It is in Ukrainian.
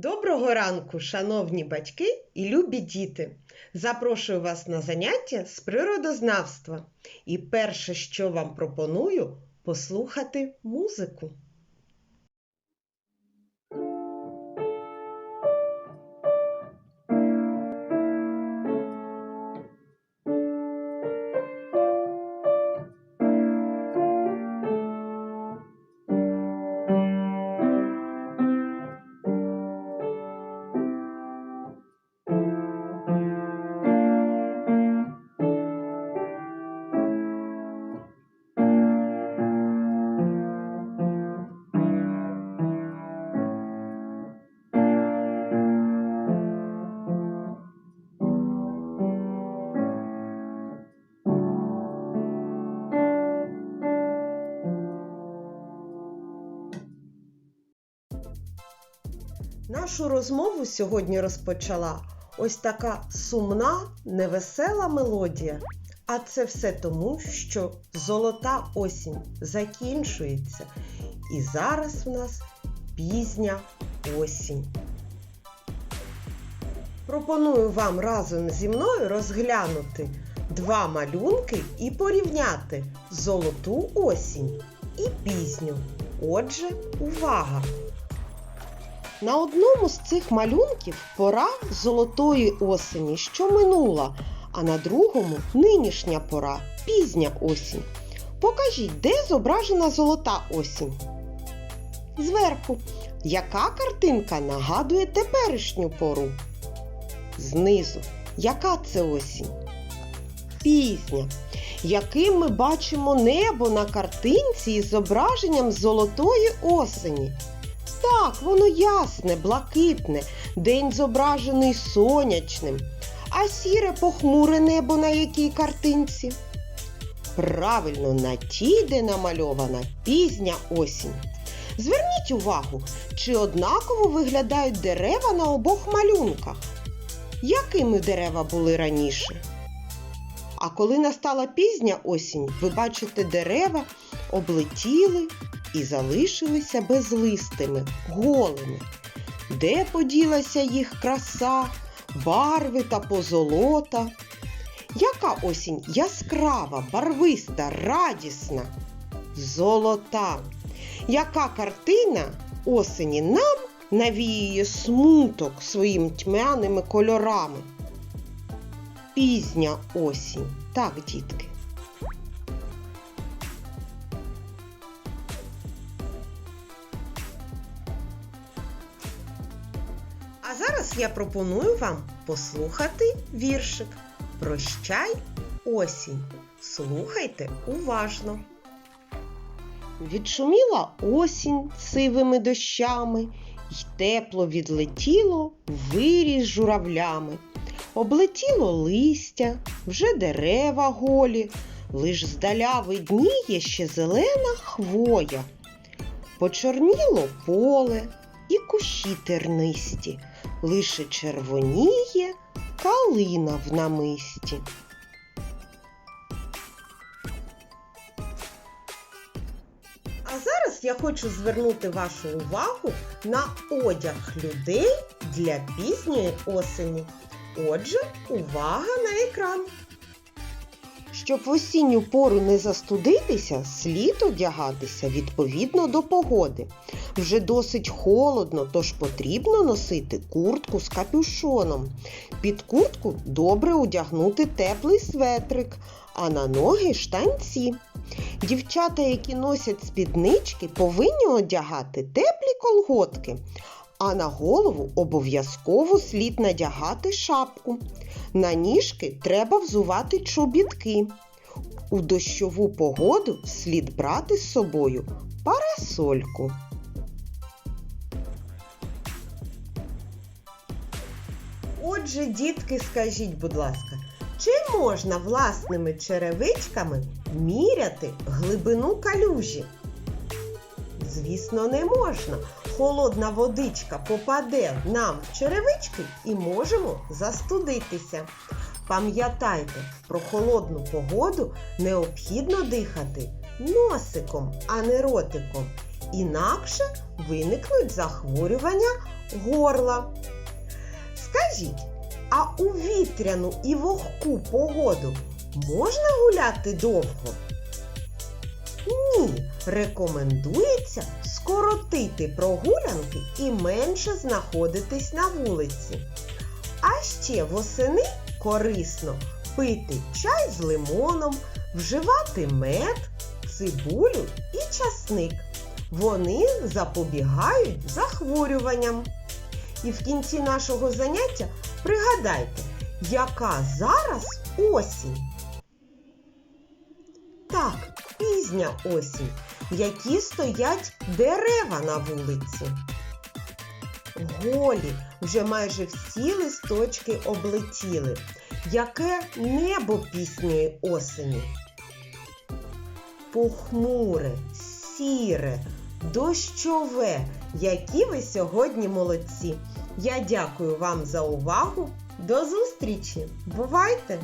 Доброго ранку, шановні батьки і любі діти! Запрошую вас на заняття з природознавства. І перше, що вам пропоную, послухати музику. Нашу розмову сьогодні розпочала ось така сумна, невесела мелодія. А це все тому, що золота осінь закінчується. І зараз в нас пізня осінь. Пропоную вам разом зі мною розглянути два малюнки і порівняти золоту осінь і пізню. Отже, увага! На одному з цих малюнків пора золотої осені, що минула, а на другому нинішня пора, пізня осінь. Покажіть, де зображена золота осінь. Зверху, яка картинка нагадує теперішню пору? Знизу, яка це осінь? Пізня. Яким ми бачимо небо на картинці із зображенням золотої осені? Так, воно ясне, блакитне, день зображений сонячним, а сіре похмуре небо на якій картинці? Правильно, на тій, де намальована пізня осінь. Зверніть увагу, чи однаково виглядають дерева на обох малюнках. Якими дерева були раніше? А коли настала пізня осінь, ви бачите дерева облетіли і залишилися безлистими, голими. Де поділася їх краса, барви та позолота? Яка осінь яскрава, барвиста, радісна, золота? Яка картина осені нам навіює смуток своїм тьмяними кольорами? Пізня осінь. Так, дітки. Я пропоную вам послухати віршик Прощай осінь. Слухайте уважно. Відшуміла осінь сивими дощами, й тепло відлетіло вирій з журавлями. Облетіло листя, вже дерева голі, лиш здаля видніє ще зелена хвоя. Почорніло поле і кущі тернисті, лише червоніє калина в намисті. А зараз я хочу звернути вашу увагу на одяг людей для пізньої осені. Отже, увага на екран. Щоб в осінню пору не застудитися, слід одягатися відповідно до погоди. Вже досить холодно, тож потрібно носити куртку з капюшоном. Під куртку добре одягнути теплий светрик, а на ноги штанці. Дівчата, які носять спіднички, повинні одягати теплі колготки, а на голову обов'язково слід надягати шапку. На ніжки треба взувати чобітки. У дощову погоду слід брати з собою парасольку. Отже, дітки, скажіть, будь ласка, чи можна власними черевичками міряти глибину калюжі? Звісно, не можна. Холодна водичка попаде нам в черевички і можемо застудитися. Пам'ятайте, про холодну погоду необхідно дихати носиком, а не ротиком. інакше виникнуть захворювання горла. Скажіть, а у вітряну і вогку погоду можна гуляти довго? Ні, рекомендується скоротити прогулянки і менше знаходитись на вулиці. А ще восени корисно пити чай з лимоном, вживати мед, цибулю і часник. Вони запобігають захворюванням. І в кінці нашого заняття пригадайте, яка зараз осінь. Так, пізня осінь, які стоять дерева на вулиці. Голі вже майже всі листочки облетіли. Яке небо пісньої осені? Похмуре, сіре, дощове. Які ви сьогодні молодці! Я дякую вам за увагу. До зустрічі! Бувайте!